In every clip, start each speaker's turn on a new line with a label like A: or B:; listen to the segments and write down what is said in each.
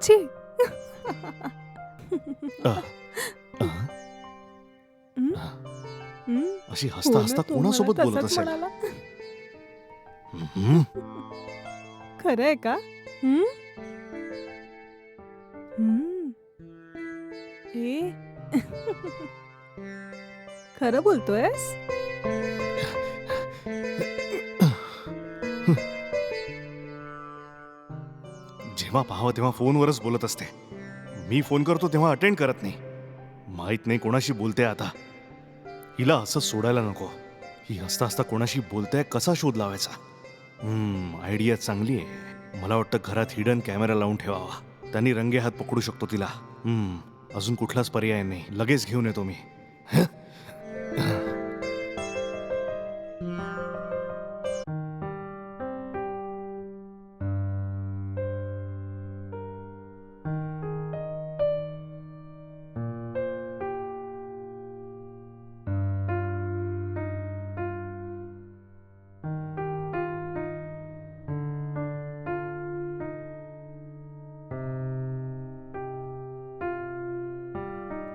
A: हं? हं?
B: अशी हसता हसता
A: तो
B: कोणासोबत
A: मला
B: बोलत
A: तसंच
B: असेल
A: म्हणाला.
B: हम्म.
A: खरं आहे का हं? हं. ए खरं बोलतोयस
B: जेव्हा पाहावं तेव्हा फोनवरच बोलत असते. मी फोन करतो तेव्हा अटेंड करत नाही. माहीत नाही कोणाशी बोलते आता. हिला असं सोडायला नको. ही हसता हसता कोणाशी बोलते कसा शोध लावायचा? आयडिया चांगली आहे. मला वाटतं घरात हिडन कॅमेरा लावून ठेवावा. त्यांनी रंगे हात पकडू शकतो तिला. अजून कुठलाच पर्याय नाही. लगेच घेऊन येतो मी.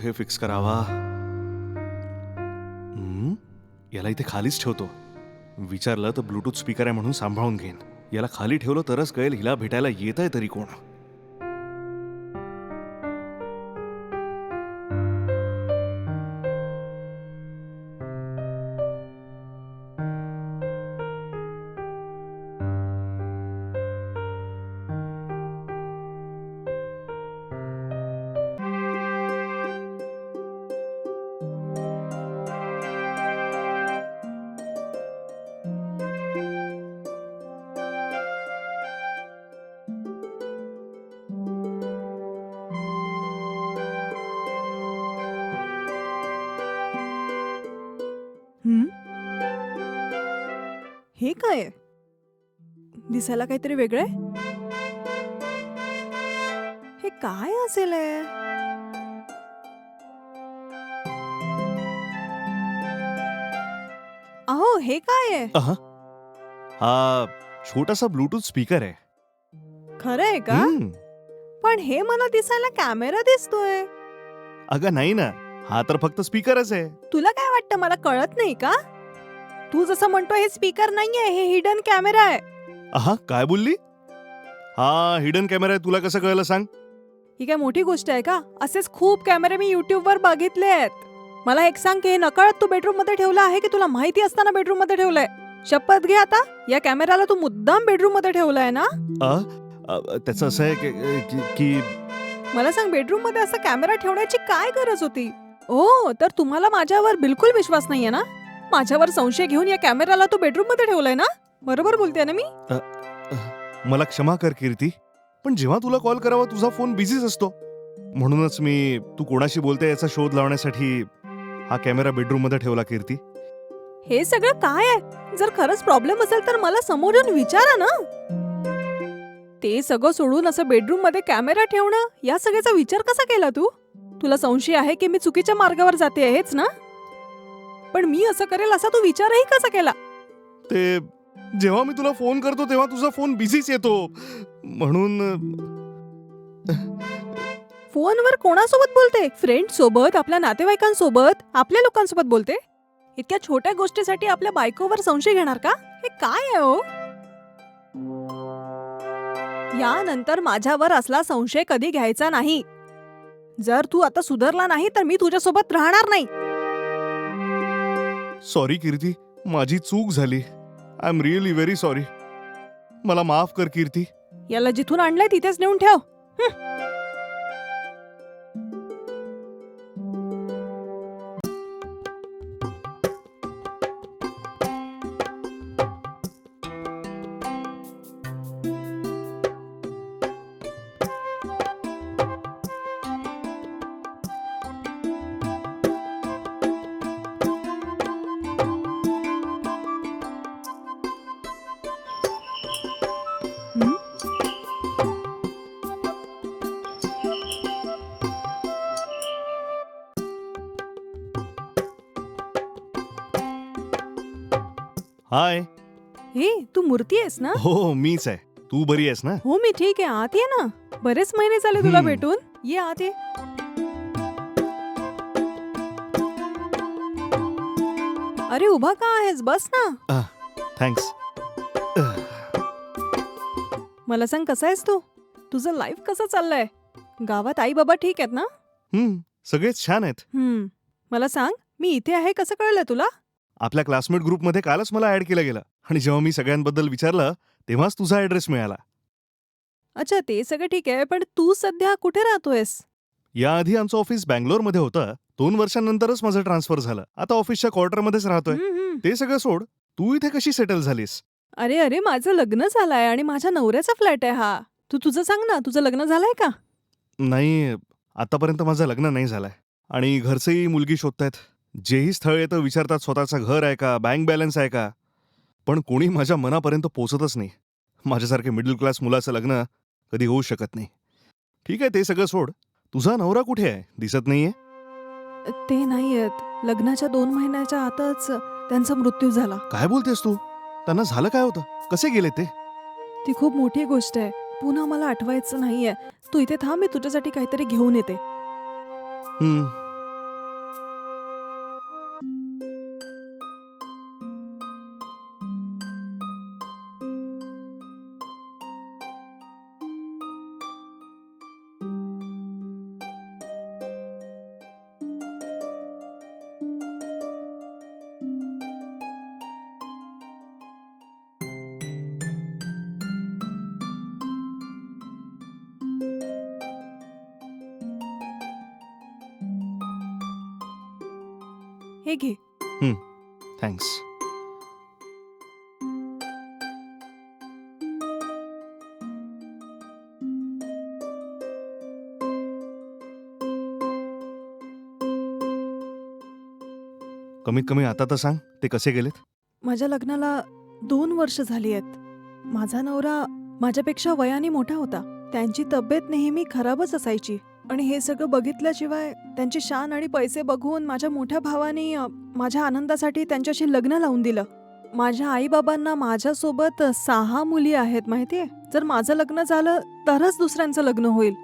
B: कुठे फिक्स करावा? हम्म, याला इथे खालीच ठेवतो. विचारलं तर ब्लूटूथ स्पीकर आहे म्हणून सांभाळून घेईन. याला खाली ठेवलं तरच कळेल हिला भेटायला येत आहे तरी कोण.
A: काय? आहे? दिसायला काहीतरी वेगळं आहे? हे काय असेल हे? अहो हे काय आहे?
B: अहा. हा छोटासा ब्लूटूथ स्पीकर आहे.
A: खरं आहे का?
B: हम्म.
A: पण हे मला दिसायला कॅमेरा दिसतोय.
B: अगं नाही ना. हा तर फक्त स्पीकरच आहे.
A: तुला काय वाटतं? मला कळत नाही का? तू जसं म्हणतो हे स्पीकर नाहीये हे हिडन कॅमेरा आहे.
B: अहा काय बोलली? हा हिडन कॅमेरा आहे तुला कसं कळलं सांग.
A: ही काय मोठी गोष्ट आहे का? असेच खूप कॅमेरे मी युट्यूब वर बघितले आहेत. मला एक सांग की हे नकळत तू बेडरूममध्ये ठेवलं आहे की तुला माहिती असताना बेडरूममध्ये ठेवलंय? शपथ घे आता. या कॅमेराला तू मुद्दाम बेडरूममध्ये ठेवलाय ना?
B: अ, अ, त्याचं असं आहे की- की- की
A: मला सांग बेडरूममध्ये असा कॅमेरा ठेवण्याची काय गरज होती? ओ तर तुम्हाला माझ्यावर बिलकुल विश्वास नाहीये ना? माझ्यावर संशय घेऊन या कॅमेराला तू बेडरूममध्ये ठेवलाय ना? बरोबर बोलते ना मी?
B: मला क्षमा कर कीर्ती. पण जेव्हा तुला कॉल करावा तुझा फोन बिझीच असतो. म्हणूनच मी तू कोणाशी बोलते याचा शोध लावण्यासाठी हा कॅमेरा बेडरूममध्ये ठेवला कीर्ती.
A: हे सगळं काय आहे? जर खरंच प्रॉब्लेम असेल तर मला समोर येऊन विचारा ना. ते सगळं सोडून असं बेडरूममध्ये कॅमेरा ठेवणं या सगळ्याचा विचार कसा केला तू? तुला संशय आहे की मी चुकीच्या मार्गावर जाते हेच ना? पण मी असं करेल असा तू विचारही कसा केला?
B: ते जेव्हा मी तुला फोन करतो तेव्हा तुझा फोन बिझीच येतो. म्हणून
A: फोनवर कोणासोबत बोलते? फ्रेंड सोबत आपल्या नातेवाईकांसोबत आपल्या लोकांसोबत बोलते? इतक्या छोट्या गोष्टीसाठी आपल्या बायकोवर संशय घेणार का? हे काय आहे हो? यानंतर माझ्यावर असला संशय कधी घ्यायचा नाही. जर तू आता सुधारला नाही तर मी तुझ्यासोबत राहणार नाही.
B: सॉरी कीर्ती माझी चूक झाली. I am really very sorry मला माफ कर कीर्ती
A: याला जिथून आणलंय तिथेच नेऊन ठेव.
B: हाय.
A: हे तू मूर्ती आहेस ना?
B: हो हो मीच आहे. तू बरी आहेस ना?
A: हो मी ठीक आहे. आत ये ना. बरेच महिने झाले तुला
B: हम्म.
A: भेटून. ये आत ये. अरे उभा का आहेस? बस ना.
B: थँक्स
A: मला सांग कसा आहेस तू? तुझं लाईफ कसं चाललंय? गावात आई बाबा ठीक आहेत ना?
B: हम्म सगळेच छान आहेत.
A: हम्म मला सांग मी इथे आहे कसं कळलं तुला?
B: आपल्या क्लासमेट ग्रुपमध्ये कालच मला ऍड केलं गेलं. आणि जेव्हा मी सगळ्यांबद्दल विचारलं तेव्हाच तुझा ऍड्रेस मिळाला.
A: अच्छा ते सगळं ठीक आहे पण तू सध्या कुठे राहतोयस?
B: याआधी आमचं ऑफिस बँगलोरमध्ये होतं. दोन वर्षांनंतरच माझं ट्रान्सफर झालं. आता ऑफिसच्या क्वार्टरमध्येच राहतोय.
A: हम्म, हम्म.
B: ते सगळं सोड. तू इथे कशी सेटल झालीस?
A: अरे अरे माझं लग्न झालंय आणि माझ्या नवऱ्याचा फ्लॅट आहे हा. तू तुझं सांग ना तुझं लग्न झालंय का?
B: नाही आतापर्यंत माझं लग्न नाही झालंय. आणि घरचेही मुलगी शोधतायत. जेही स्थळ येतं विचारतात स्वतःचं घर आहे का बँक बॅलन्स आहे का? पण कोणी माझ्या मनापर्यंत पोचतच नाही. माझ्यासारखे मिडल क्लास मुलाचं लग्न कधी होऊ शकत नाही. ठीक आहे ते सगळं सोड. तुझा नवरा कुठे आहे? दिसत नाहीये?
A: ते नाही आहेत लग्नाच्या दोन महिन्याच्या आतच त्यांचा मृत्यू झाला.
B: काय बोलतेस तू? त्यांना झालं काय होतं? कसे गेले ते?
A: ती खूप मोठी गोष्ट आहे. पुन्हा मला आठवायचं नाहीये. तू इथे थांब मी तुझ्यासाठी काहीतरी घेऊन येते.
B: हम्म,
A: हे घे.
B: थँक्स कमीत कमी आता तर सांग ते कसे गेलेत?
A: माझ्या लग्नाला दोन वर्ष झाली आहेत. माझा नवरा माझ्यापेक्षा वयाने मोठा होता. त्यांची तब्येत नेहमी खराबच असायची. आणि हे सगळं बघितल्याशिवाय त्यांची शान आणि पैसे बघून माझ्या मोठ्या भावाने माझ्या आनंदासाठी त्यांच्याशी लग्न लावून दिलं. माझ्या आईबाबांना माझ्यासोबत सहा मुली आहेत माहितीये. जर माझं लग्न झालं तरच दुसऱ्यांचं लग्न होईल.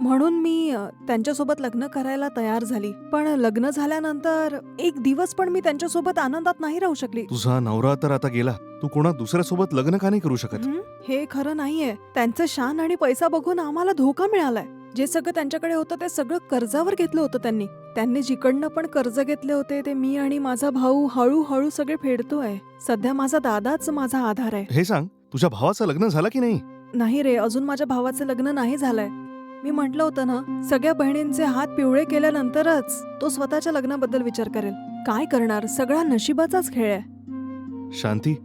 A: म्हणून मी त्यांच्यासोबत लग्न करायला तयार झाली. पण लग्न झाल्यानंतर एक दिवस पण मी त्यांच्यासोबत आनंदात नाही राहू शकली.
B: तुझा नवरा तर आता गेला. तू कोणा दुसऱ्यासोबत लग्न का नाही करू शकत?
A: हे खरं नाहीये. त्यांचं शान आणि पैसा बघून आम्हाला धोका मिळालाय. जे सगळं त्यांच्याकडे होतं ते सगळं कर्जावर घेतलं होतं त्यांनी. त्यांनी जिकडनं पण कर्ज घेतले होते ते मी आणि माझा भाऊ हळूहळू सगळे फेडतोय. सध्या माझा दादाच माझा आधार आहे.
B: हे सांग तुझ्या भावाचं लग्न झालं की नाही?
A: नाही रे अजून माझ्या भावाचं लग्न नाही झालंय. मी म्हंटल होतं ना सगळ्या बहिणींचे हात पिवळे केल्यानंतरच तो स्वतःच्या लग्नाबद्दल विचार करेल. काय करणार? सगळा नशिबाचाच खेळ आहे.
B: शांती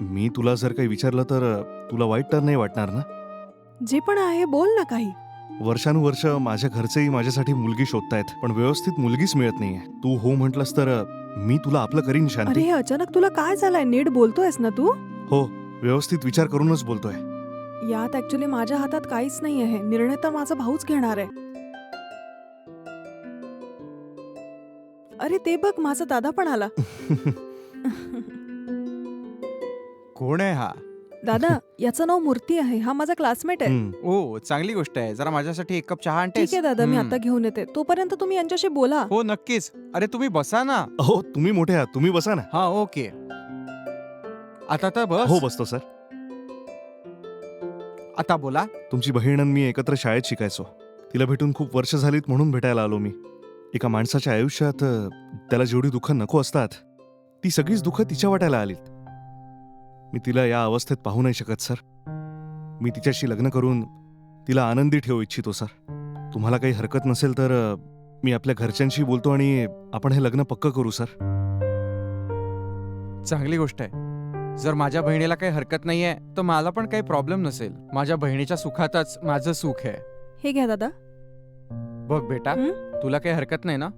B: मी तुला जर काही विचारलं तर तुला वाईट तर नाही वाटणार ना?
A: जे पण आहे बोल ना काही.
B: वर्षानुवर्ष माझ्या घरचेही माझ्यासाठी मुलगी शोधतायत पण व्यवस्थित मुलगीच मिळत नाहीये. तू हो म्हटलंस तर मी तुला आपलं करीन
A: अरे
B: शांती
A: हे अचानक तुला काय झालंय? नीट बोलतोयस ना तू?
B: हो व्यवस्थित विचार करूनच बोलतोय.
A: यात ऍक्च्युली माझ्या हातात काहीच नाही आहे निर्णय तर माझा भाऊच घेणार आहे. अरे ते बघ माझा दादा पण आला.
C: कोण आहे हा?
A: दादा याचं नाव मूर्ती आहे. हा माझा क्लासमेट आहे.
B: हम्म,
C: ओ चांगली गोष्ट आहे. जरा माझ्यासाठी एक कप चहा आणतेस?
A: ठीक आहे दादा मी
C: हम्म.
A: आता घेऊन येते. तोपर्यंत तुम्ही यांच्याशी बोला.
C: हो नक्कीच. अरे तुम्ही बसा ना.
B: हो तुम्ही मोठे आहात. तुम्ही बसा ना.
C: हा ओके. आता तर बस.
B: हो बसतो सर.
C: आता बोला.
B: तुमची बहीण आणि मी एकत्र शाळेत शिकायचो. तिला भेटून खूप वर्ष झालीत म्हणून भेटायला आलो मी. एका माणसाच्या आयुष्यात अ, त्याला जेवढी दुःख नको असतात ती सगळीच दुःख तिच्या वाटायला आलीत. मी तिला या अवस्थेत पाहू नाही शकत सर. मी तिच्याशी लग्न करून तिला आनंदी ठेवू इच्छितो सर. तुम्हाला काही हरकत नसेल तर अ, मी आपल्या घरच्यांशी बोलतो आणि आपण हे लग्न पक्क करू सर.
C: चांगली गोष्ट आहे. जर माझ्या बहिणीला काही हरकत नाहीये तर मला पण काही प्रॉब्लेम नसेल. माझ्या बहिणीच्या सुखातच माझं सुख आहे.
A: हे घ्या दादा.
C: बघ बेटा
A: हं?
C: तुला काही हरकत नाही ना.